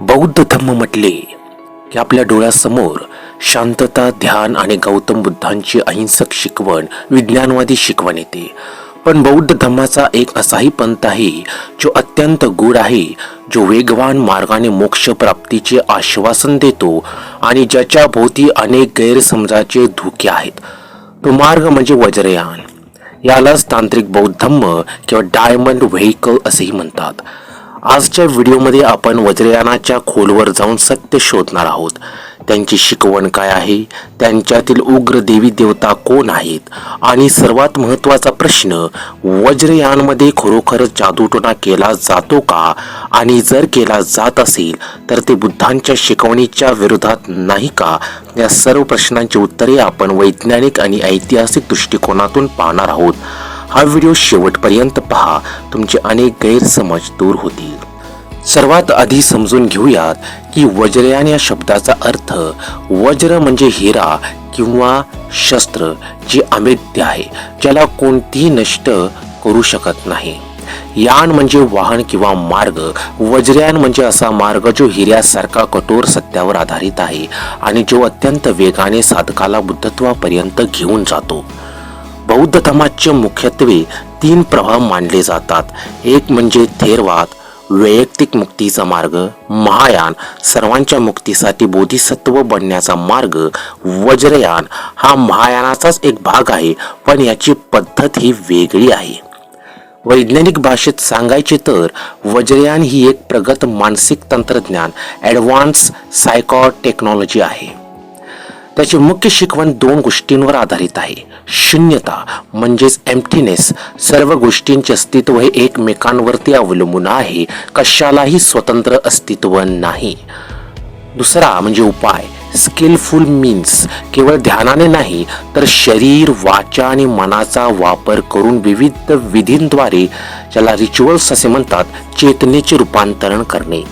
बौद्ध धम्म म्हटले की आपल्या डोळ्यासमोर शांतता ध्यान आणि गौतम बुद्धांची अहिंसक शिकवण विज्ञानवादी शिकवण येते. पण बौद्ध धम्माचा एक असाही पंथ आहे जो अत्यंत गूढ आहे जो वेगवान मार्गाने मोक्ष प्राप्तीचे आश्वासन देतो आणि ज्याच्या भोवती अनेक गैरसमजाचे धोके आहेत. तो मार्ग म्हणजे वज्रयान. यालाच तांत्रिक बौद्ध धम्म किंवा डायमंड व्हेकल असेही म्हणतात. आजच्या व्हिडिओमध्ये आपण वज्रयानाच्या खोलवर जाऊन सत्य शोधणार आहोत. त्यांची शिकवण काय आहे? त्यांच्यातील उग्र देवी देवता कोण आहेत? आणि सर्वात महत्त्वाचा प्रश्न वज्रयानमध्ये खरोखर जादूटोणा केला जातो का? आणि जर केला जात असेल तर ते बुद्धांच्या शिकवणीच्या विरोधात नाही का? या सर्व प्रश्नांची उत्तरे आपण वैज्ञानिक आणि ऐतिहासिक दृष्टिकोनातून पाहणार आहोत. हा व्हिडिओ शेवटपर्यंत पहा. तुमचे अनेक गैरसमज दूर होतील. सर्वात आधी समजून घेऊयात की वज्रयान या शब्दाचा अर्थ वज्र म्हणजे हिरा किंवा शस्त्र जे अमेद्य आहे ज्याला कोणतीही नष्ट करू शकत नाही. यान म्हणजे वाहन किंवा मार्ग वज्रयान म्हणजे असा मार्ग जो हिऱ्यासारखा कठोर सत्यावर आधारित आहे आणि जो अत्यंत वेगाने साधकाला बुद्धत्वापर्यंत घेऊन जातो. बौद्ध धर्माचे मुख्यत्वे तीन प्रवाह मानले जातात. एक म्हणजे थेरवाद वैयक्तिक मुक्तीचा मार्ग महायान सर्वांच्या मुक्तीसाठी बोधिसत्व बनण्याचा मार्ग वज्रयान. हा महायानाचाच एक भाग आहे पण याची पद्धत ही वेगळी आहे. वैज्ञानिक भाषेत सांगायचे तर वज्रयान ही एक प्रगत मानसिक तंत्रज्ञान ॲडव्हान्स सायकॉ टेक्नॉलॉजी आहे. त्याची मुख्य शिकवण दोन गोष्टींवर आधारित आहे. शून्यता म्हणजेच एम्प्टीनेस सर्व गोष्टींचे अस्तित्व हे एकमेकांवरती अवलंबून आहे. कशालाही स्वतंत्र अस्तित्व नाही. दुसरा म्हणजे उपाय स्किलफुल मीन्स केवळ ध्यानाने नाही तर शरीर वाचा आणि मनाचा वापर करून विविध विधींद्वारे ज्याला रिच्युअल्स असे म्हणतात चेतनेचे रूपांतरण करणे.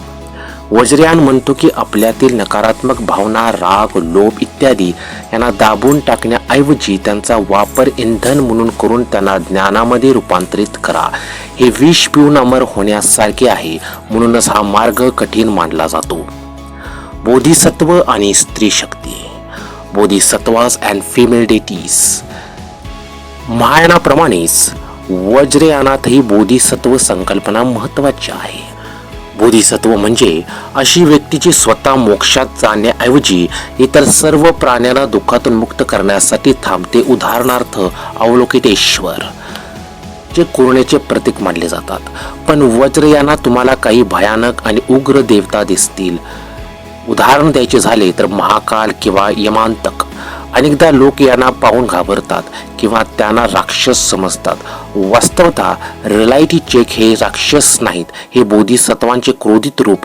वज्रयान म्हणतो की आपल्यातील नकारात्मक भावना राग लोभ इत्यादी यांना दाबून टाकण्याऐवजी त्यांचा वापर इंधन म्हणून करून त्यांना ज्ञानामध्ये रूपांतरित करा. हे विष पिऊन अमर होण्यासारखे आहे म्हणूनच हा मार्ग कठीण मानला जातो. बोधिसत्व आणि स्त्री शक्ती. बोधिसत्वास अँड फिमेल डेटीज महायानाप्रमाणेच वज्रयानातही बोधिसत्व संकल्पना महत्वाची आहे. बोधिसत्व म्हणजे अशी व्यक्ती जी स्वतः मोक्षात जाण्याऐवजी इतर सर्व प्राण्यांना दुःखातून मुक्त करण्यासाठी थांबते. उदाहरणार्थ अवलोकितेश्वर जे कोरण्याचे प्रतीक मानले जातात. पण वज्रयाना तुम्हाला काही भयानक आणि उग्र देवता दिसतील. उदाहरण द्यायचे झाले तर महाकाल किंवा यमांतक. अनेकदा लोक यांना पाहून घाबरतात किंवा त्यांना राक्षस समजतात. वास्तवता रिलायटी चेक हे राक्षस नाहीत हे बोधिसत्वांचे क्रोधित रूप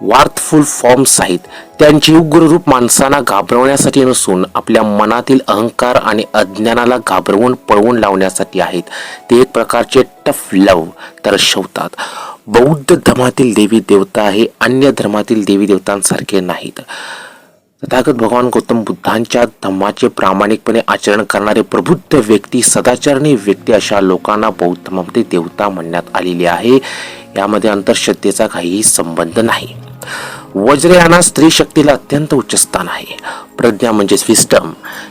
वार्थफुल फॉर्म्स आहेत. त्यांचे उग्र रूप माणसांना घाबरवण्यासाठी नसून आपल्या मनातील अहंकार आणि अज्ञानाला घाबरवून पळवून लावण्यासाठी आहेत. ते एक प्रकारचे टफ लव दर्शवतात. बौद्ध धर्मातील देवी देवता हे अन्य धर्मातील देवी देवतांसारखे नाहीत. तथागत भगवान गौतम बुद्धांच्या धम्माचे प्रामाणिकपणे आचरण करणारे प्रबुद्ध व्यक्ती सदाचरणी व्यक्ती अशा लोकांना बौद्ध देवता म्हणण्यात आलेली आहे. यामध्ये अंतर्श्रद्धेचा काहीही संबंध नाही. वज्रयाना स्त्री शक्तीला अत्यंत उच्च स्थान आहे. प्रज्ञा म्हणजेच विस्टम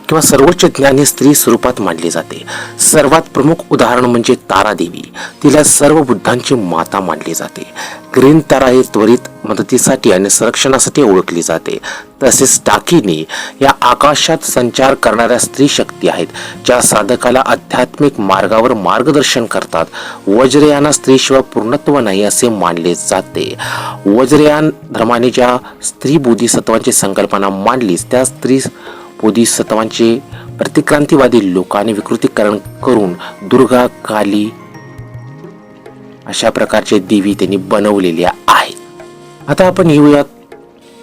किंवा सर्वोच्च ज्ञान हे स्त्री स्वरूपात मानले जाते. सर्वात प्रमुख उदाहरण म्हणजे तारादेवी. तिला सर्व बुद्धांची माता मानली जाते. ग्रीन तारा हे त्वरित मदतीसाठी आणि संरक्षणासाठी ओळखली जाते. तसेच टाकिनी या आकाशात संचार करणाऱ्या स्त्री शक्ती आहेत ज्या साधकाला आध्यात्मिक मार्गावर मार्गदर्शन करतात. वज्रयाना स्त्रीशिवाय पूर्णत्व नाही असे मानले जाते. वज्रयान धर्माने ज्या स्त्री बोधिसत्वांची संकल्पना मांडलीच त्या स्त्री बोधिसत्वांचे प्रतिक्रांतीवादी लोकांनी विकृतीकरण करून दुर्गा काली अशा प्रकारचे देवी त्यांनी बनवलेल्या आहेत. आता आपण येऊयात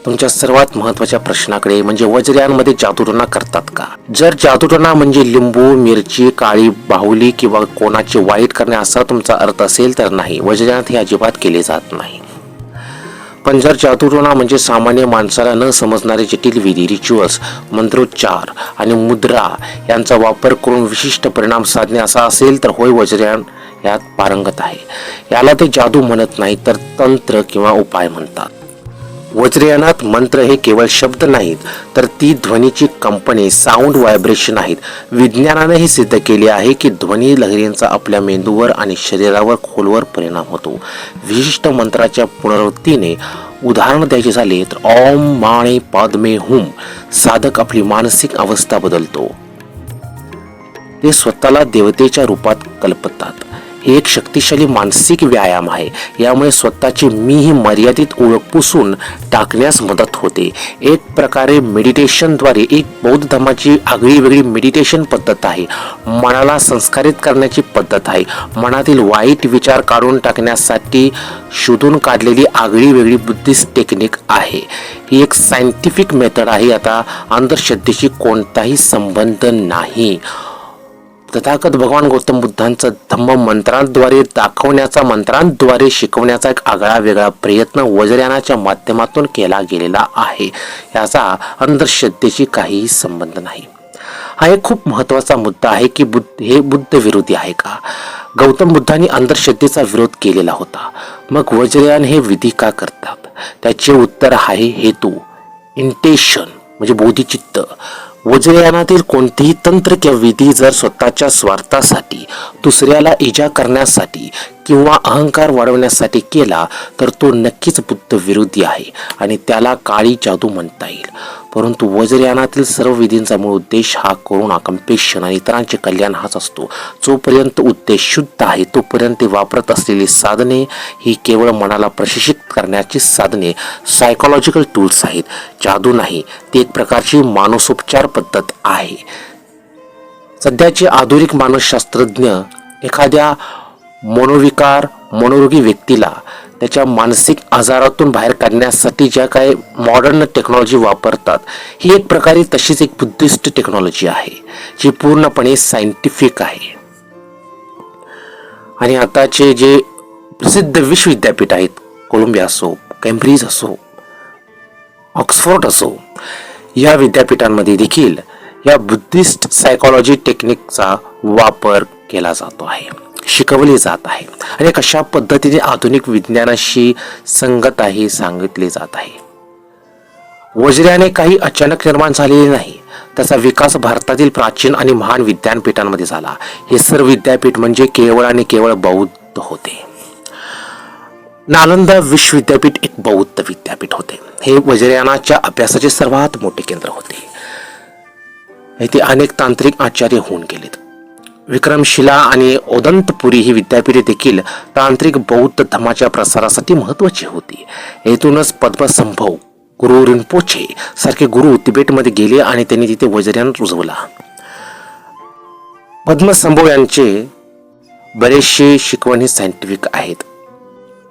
तुमच्या सर्वात महत्त्वाच्या प्रश्नाकडे म्हणजे वज्रयांमध्ये जादूटोणा करतात का? जर जादूटोणा म्हणजे लिंबू मिरची काळी बाहुली किंवा कोणाचे वाईट करणे असा तुमचा अर्थ असेल तर नाही. वज्रयानात हे अजिबात केले जात नाही. पण जर जादूटोणा म्हणजे सामान्य माणसाला न समजणारे जटिल विधी रिच्युअल्स मंत्रोच्चार आणि मुद्रा यांचा वापर करून विशिष्ट परिणाम साधणे असा असेल तर होय वज्रयान यात पारंगत आहे. याला ते जादू म्हणत नाही तर तंत्र किंवा उपाय म्हणतात. वज्रयानात मंत्र हे केवळ शब्द नाहीत तर ती ध्वनीची कंपनी साऊंड व्हायब्रेशन आहेत. विज्ञानाने हे सिद्ध केले आहे की ध्वनी लहरींचा आपल्या मेंदूवर आणि शरीरावर खोलवर परिणाम होतो. विशिष्ट मंत्राच्या पुनरावृत्तीने उदाहरण द्यायचे झाले तर ओम माणे पादमे हुम साधक आपली मानसिक अवस्था बदलतो. ते स्वतःला देवतेच्या रूपात कल्पतात. हे एक शक्तिशाली मानसिक व्यायाम आहे. यामुळे स्वतःची मी ही मर्यादित ओळख पुसून टाकण्यास मदत होते. एक प्रकारे मेडिटेशनद्वारे एक बौद्ध धर्माची आगळी वेगळी मेडिटेशन पद्धत आहे. मनाला संस्कारित करण्याची पद्धत आहे. मनातील वाईट विचार काढून टाकण्यासाठी शोधून काढलेली आगळी वेगळी बुद्धिस्ट टेक्निक आहे. ही एक सायंटिफिक मेथड आहे. आता अंधश्रद्धेशी कोणताही संबंध नाही. तथागत भगवान गौतम बुद्धांचा धम्म मंत्रांद्वारे दाखवण्याचा मंत्रांद्वारे शिकवण्याचा एक आगळा वेगळा प्रयत्न वज्रयानाच्या माध्यमातून केला गेलेला आहे. याचा अंधश्रद्धेशी काहीही संबंध नाही. हा एक खूप महत्त्वाचा मुद्दा आहे की बुद्ध हे बुद्ध विरोधी आहे का? गौतम बुद्धांनी अंधश्रद्धेचा विरोध केलेला होता. मग वज्रयान हे विधी का करतात? त्याचे उत्तर आहे हेतू इंटेशन म्हणजे बोधिचित्त. वज्रयानातील कोणतीही तंत्र किंवा विधी जर स्वतःच्या स्वार्थासाठी दुसऱ्याला इजा करण्यासाठी किंवा अहंकार वाढवण्यासाठी केला तर तो नक्कीच बुद्ध विरोधी आहे आणि त्याला काळी जादू म्हणता येईल. परंतु वज्रयानातील सर्व विधींचा मूळ उद्देश हा करुणा कंपेशन आणि इतरांचे कल्याण हाच असतो. जोपर्यंत उद्देश शुद्ध आहे तोपर्यंत ते वापरत असलेली साधने ही केवळ मनाला प्रशिक्षित करण्याची साधने सायकोलॉजिकल टूल्स आहेत. जादू नाही ती एक प्रकारची मानसोपचार पद्धत आहे. सध्याचे आधुनिक मानसशास्त्रज्ञ एखाद्या मनोविकार मनोरोगी व्यक्तीला त्याच्या मानसिक आजारातून बाहेर काढण्यासाठी ज्या काही मॉडर्न टेक्नॉलॉजी वापरतात ही एक प्रकारे तशीच एक बुद्धिस्ट टेक्नॉलॉजी आहे जी पूर्णपणे सायंटिफिक आहे. आणि आताचे जे प्रसिद्ध विश्वविद्यापीठ आहेत कोलंबिया असो कॅम्ब्रिज असो ऑक्सफोर्ड असो या विद्यापीठांमध्ये देखील या बुद्धिस्ट सायकॉलॉजी टेक्निकचा वापर केला जातो आहे. शिकवले जात आहे आणि कशा पद्धतीने आधुनिक विज्ञानाशी संगत आहे सांगितले जात आहे. वज्र्याने काही अचानक निर्माण झालेले नाही त्याचा विकास भारतातील प्राचीन आणि महान विद्यापीठांमध्ये झाला. हे सर्व विद्यापीठ म्हणजे केवळ आणि केवळ बौद्ध होते. नालंदा विश्वविद्यापीठ एक बौद्ध विद्यापीठ होते. हे वज्रयानाच्या अभ्यासाचे सर्वात मोठे केंद्र होते. येथे अनेक तांत्रिक आचार्य होऊन गेलेत. विक्रमशिला आणि ओदंतपुरी ही विद्यापीठे देखील तांत्रिक बौद्ध धर्माच्या प्रसारासाठी महत्वाची होती. येथूनच पद्मसंभव गुरु रिंपोचे सारखे गुरु तिबेटमध्ये गेले आणि त्यांनी तिथे वज्रयान रुजवला पद्मसंभव यांचे बरेचसे शिकवण हे सायंटिफिक आहेत.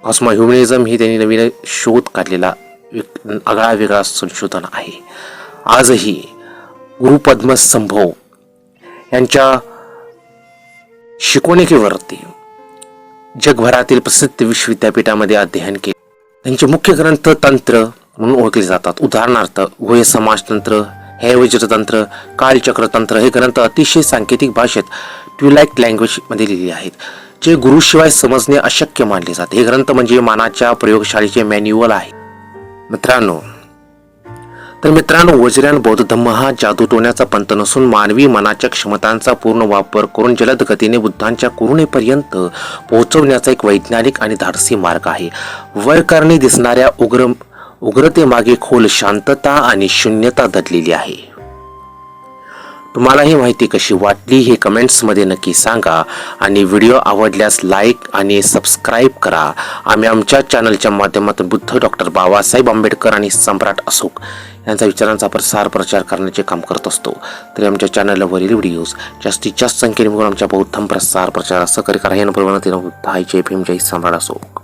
कॉस्मो ह्युमनिझम ही त्यांनी नवीन शोध काढलेला आगळा वेगळा संशोधन आहे. आजही गुरु पद्मसंभव यांच्या शिकवणुकीवरती जगभरातील प्रसिद्ध विश्वविद्यापीठामध्ये अध्ययन केले. त्यांचे मुख्य ग्रंथ तंत्र म्हणून ओळखले जातात. उदाहरणार्थ गोय समाजतंत्र हे वज्रतंत्र कालचक्रतंत्र हे ग्रंथ अतिशय सांकेतिक भाषेत ट्युलाइट लँग्वेजमध्ये लिहिले आहेत जे गुरुशिवाय समजणे अशक्य मानले जाते. हे ग्रंथ म्हणजे मानाच्या प्रयोगशाळेचे मॅन्युअल आहे. मित्रांनो तर मित्रांनो वज्र्यान बौद्ध धम्म हा जादू टोण्याचा पंथ नसून मानवी मनाच्या क्षमतांचा पूर्ण वापर करून जलद गतीने बुद्धांच्या कुरुणेपर्यंत पोहोचवण्याचा एक वैज्ञानिक आणि धाडसी मार्ग आहे. वरकरणी दिसणाऱ्या उग्र उग्रतेमागे खोल शांतता आणि शून्यता दडलेली आहे. तुम्हाला ही माहिती कशी वाटली हे कमेंट्समध्ये नक्की सांगा आणि व्हिडिओ आवडल्यास लाईक आणि सबस्क्राईब करा. आम्ही आमच्या चॅनलच्या माध्यमातून बुद्ध डॉक्टर बाबासाहेब आंबेडकर आणि सम्राट अशोक यांचा विचारांचा प्रसार प्रचार करण्याचे काम करत असतो. तरी आमच्या चॅनलवरील व्हिडिओज जास्तीत जास्त संख्येने बघून आमच्या बौद्धम प्रसार प्रचार सहकार्य करा या नंबर बुद्ध जय भीम जय सम्राट अशोक.